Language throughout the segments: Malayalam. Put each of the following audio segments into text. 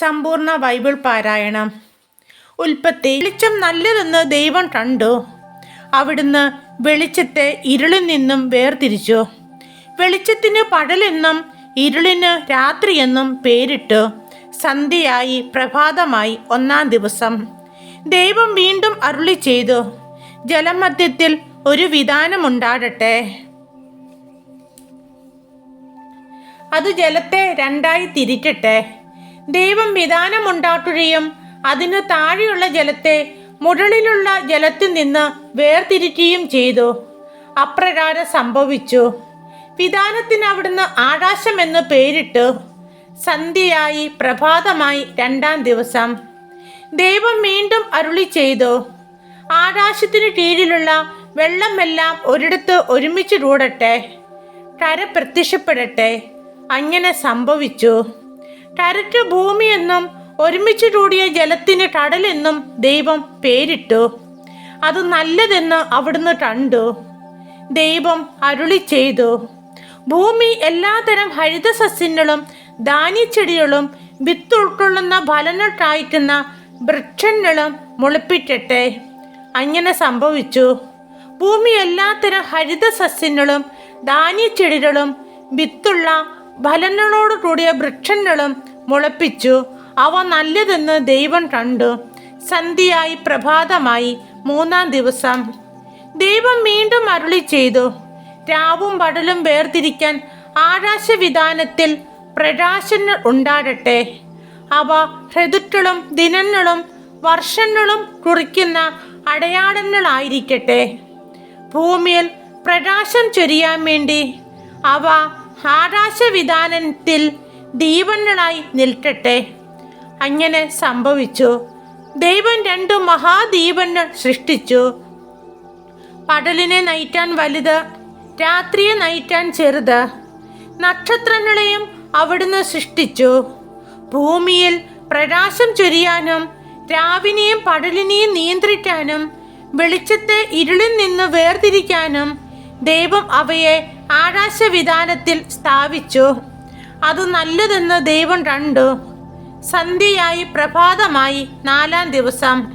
സമ്പൂർണ ബൈബിൾ പാരായണം. ഉൽപ്പത്തി വെളിച്ചം നല്ലതെന്ന് ദൈവം കണ്ടു. അവിടുന്ന് വെളിച്ചത്തെ ഇരുളിൽ നിന്നും വേർതിരിച്ചു. വെളിച്ചത്തിന് പടലെന്നും ഇരുളിന് രാത്രിയെന്നും പേരിട്ടു. സന്ധ്യയായി പ്രഭാതമായി ഒന്നാം ദിവസം. ദൈവം വീണ്ടും അരുളി ചെയ്തു ജലമധ്യത്തിൽ ഒരു വിധാനമുണ്ടാകട്ടെ അത് ജലത്തെ രണ്ടായി തിരിക്കട്ടെ. ദൈവം വിധാനമുണ്ടാക്കുകയും അതിനു താഴെയുള്ള ജലത്തെ മുകളിലുള്ള ജലത്തിൽ നിന്ന് വേർതിരിക്കുകയും ചെയ്തു. അപ്രകാരം സംഭവിച്ചു. വിധാനത്തിന് അവിടുന്ന് ആകാശമെന്ന് പേരിട്ടു. സന്ധ്യയായി പ്രഭാതമായി രണ്ടാം ദിവസം. ദൈവം വീണ്ടും അരുളി ചെയ്തു. ആകാശത്തിനു കീഴിലുള്ള വെള്ളമെല്ലാം ഒരിടത്ത് ഒരുമിച്ച് കൂടട്ടെ കര പ്രത്യക്ഷപ്പെടട്ടെ. അങ്ങനെ സംഭവിച്ചു. കരയ്ക്ക് ഭൂമിയെന്നും ഒരുമിച്ച് കൂടിയ ജലത്തിന് കടലെന്നും ദൈവം പേരിട്ടു. അത് നല്ലതെന്ന് അവിടുന്ന് കണ്ടു. ദൈവം അരുളി ചെയ്തു. ഭൂമി എല്ലാതരം ഹരിതസസ്യങ്ങളും ധാന്യച്ചെടികളും വിത്ത് ഉൾക്കൊള്ളുന്ന ഫലങ്ങൾ കായ്ക്കുന്ന വൃക്ഷങ്ങളും മുളപ്പിക്കട്ടെ. അങ്ങനെ സംഭവിച്ചു. ഭൂമി എല്ലാത്തരം ഹരിതസസ്യങ്ങളും ധാന്യച്ചെടികളും വിത്തുള്ള ഫലങ്ങളോട് കൂടിയ വൃക്ഷങ്ങളും മുളപ്പിച്ചു. അവ നല്ലതെന്ന് ദൈവം കണ്ടു. സന്ധ്യയായി പ്രഭാതമായി മൂന്നാം ദിവസം. ദൈവം വീണ്ടും അരുളി ചെയ്തു. രാവും പടലും വേർതിരിക്കാൻ ആകാശവിധാനത്തിൽ പ്രകാശങ്ങൾ ഉണ്ടാകട്ടെ. അവ ഋതുക്കളും ദിനങ്ങളും വർഷങ്ങളും കുറിക്കുന്ന അടയാളങ്ങളായിരിക്കട്ടെ. ഭൂമിയിൽ പ്രകാശം ചൊരിയാൻ വേണ്ടി അവ ആകാശവിധാനത്തിൽ ദീപങ്ങളായി നിൽക്കട്ടെ. അങ്ങനെ സംഭവിച്ചു. ദൈവം രണ്ടു മഹാദീപങ്ങൾ സൃഷ്ടിച്ചു. പടലിനെ നയിക്കാൻ വലുത് രാത്രിയെ നയിക്കാൻ ചെറുത്. നക്ഷത്രങ്ങളെയും അവിടുന്ന് സൃഷ്ടിച്ചു. ഭൂമിയിൽ പ്രകാശം ചൊരിയാനും രാവിനെയും പടലിനെയും നിയന്ത്രിക്കാനും വെളിച്ചത്തെ ഇരുളിൽ നിന്ന് വേർതിരിക്കാനും ദൈവം അവയെ ആകാശവിധാനത്തിൽ സ്ഥാപിച്ചു. അത് നല്ലതെന്ന് ദൈവം കണ്ടു. സന്ധ്യയായി പ്രഭാതമായി നാലാം ദിവസം.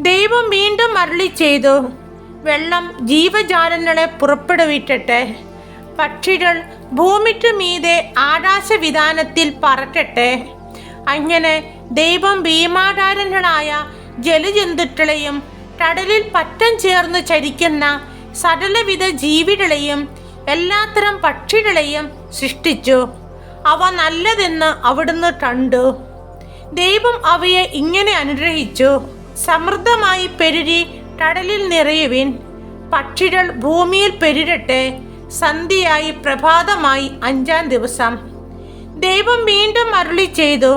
ദൈവം വീണ്ടും അരളി ചെയ്തു വെള്ളം ജീവജാലങ്ങളെ പുറപ്പെടുവിട്ടെ പക്ഷികൾ ഭൂമിക്ക് മീതെ ആകാശവിധാനത്തിൽ പറക്കട്ടെ. അങ്ങനെ ദൈവം ഭീമാകാരങ്ങളായ ജലജന്തുക്കളെയും കടലിൽ പറ്റം ചേർന്ന് ചരിക്കുന്ന സകലവിധ ജീവികളെയും എല്ലാത്തരം പക്ഷികളെയും സൃഷ്ടിച്ചു. അവ നല്ലതെന്ന് അവിടുന്ന് കണ്ടു. ദൈവം അവയെ ഇങ്ങനെ അനുഗ്രഹിച്ചു. സമൃദ്ധമായി പെരുരി കടലിൽ നിറയുവിൻ. പക്ഷികൾ ഭൂമിയിൽ പെരുരട്ടെ സന്ധ്യയായി പ്രഭാതമായി അഞ്ചാം ദിവസം. ദൈവം വീണ്ടും അരുളി ചെയ്തു.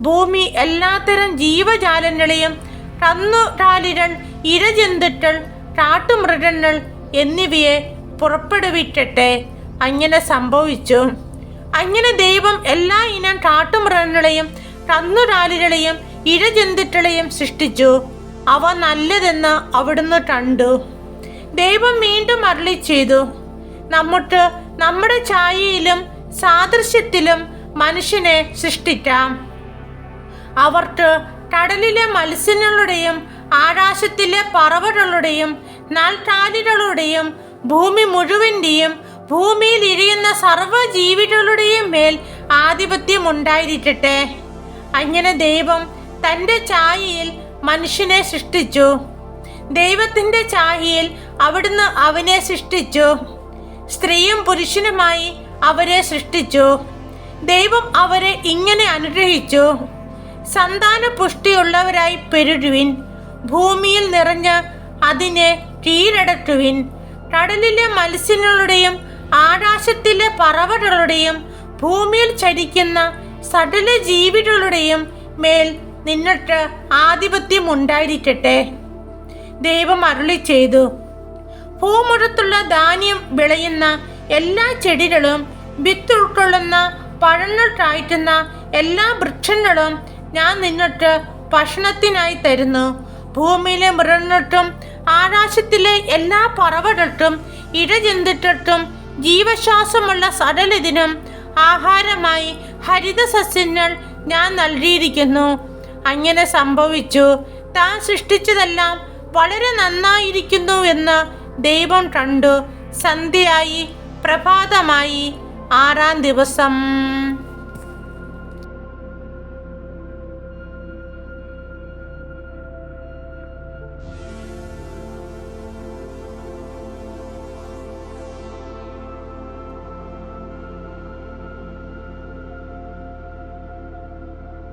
ഭൂമി എല്ലാത്തരം ജീവജാലങ്ങളെയും കന്നുകാലികൾ ഇരജന്തുക്കൾ കാട്ടുമൃഗങ്ങൾ എന്നിവയെ പുറപ്പെടുവിക്കട്ടെ. അങ്ങനെ സംഭവിച്ചു. അങ്ങനെ ദൈവം എല്ലാ ഇനം കാട്ടുമൃഗങ്ങളെയും കന്നുരാലികളെയും ഇഴജന്തുക്കളെയും സൃഷ്ടിച്ചു. അവ നല്ലതെന്ന് അവിടുന്ന് കണ്ടു. ദൈവം വീണ്ടും അരളി ചെയ്തു നമുക്ക് നമ്മുടെ ഛായയിലും സാദൃശ്യത്തിലും മനുഷ്യനെ സൃഷ്ടിക്കാം. അവർക്ക് കടലിലെ മത്സ്യങ്ങളുടെയും ആകാശത്തിലെ പറവകളുടെയും നാൽക്കാലികളുടെയും ഭൂമി മുഴുവന്റെയും ഭൂമിയിൽ ഇഴയുന്ന സർവ ജീവികളുടെയും മേൽ ആധിപത്യം ഉണ്ടായിരിക്കട്ടെ. അങ്ങനെ ദൈവം തന്റെ ചായയിൽ മനുഷ്യനെ സൃഷ്ടിച്ചു. ദൈവത്തിന്റെ ചായയിൽ അവിടുന്ന് അവനെ സൃഷ്ടിച്ചു. സ്ത്രീയും പുരുഷനുമായി അവരെ സൃഷ്ടിച്ചു. ദൈവം അവരെ ഇങ്ങനെ അനുഗ്രഹിച്ചു. സന്താന പുഷ്ടിയുള്ളവരായി പെരുഴുവിൻ ഭൂമിയിൽ നിറഞ്ഞ് അതിനെ കീഴടക്കുവിൻ. കടലിലെ മത്സ്യങ്ങളുടെയും ആകാശത്തിലെ പറവകളുടെയും ഭൂമിയിൽ ചരിക്കുന്ന സകല ജീവികളുടെയും മേൽ നിന്നിട്ട് ആധിപത്യം ഉണ്ടായിരിക്കട്ടെ. ദൈവം അരുളി ചെയ്തു. ഭൂമുഖത്തുള്ള ധാന്യം വിളയുന്ന എല്ലാ ചെടികളും വിത്ത് ഉൾക്കൊള്ളുന്ന പഴങ്ങൾ കായ്ക്കുന്ന എല്ലാ വൃക്ഷങ്ങളും ഞാൻ നിന്നിട്ട് ഭക്ഷണത്തിനായി തരുന്നു. ഭൂമിയിലെ മൃഗങ്ങൾക്കും ആകാശത്തിലെ എല്ലാ പറവകൾക്കും ഇഴജന്തുക്കൾക്കും ജീവശ്വാസമുള്ള സകലതിനും ആഹാരമായി ഹരിതസസ്യങ്ങൾ ഞാൻ നൽകിയിരിക്കുന്നു. അങ്ങനെ സംഭവിച്ചു. താൻ സൃഷ്ടിച്ചതെല്ലാം വളരെ നന്നായിരിക്കുന്നു എന്ന് ദൈവം കണ്ടു. സന്ധ്യയായി പ്രഭാതമായി ആറാം ദിവസം.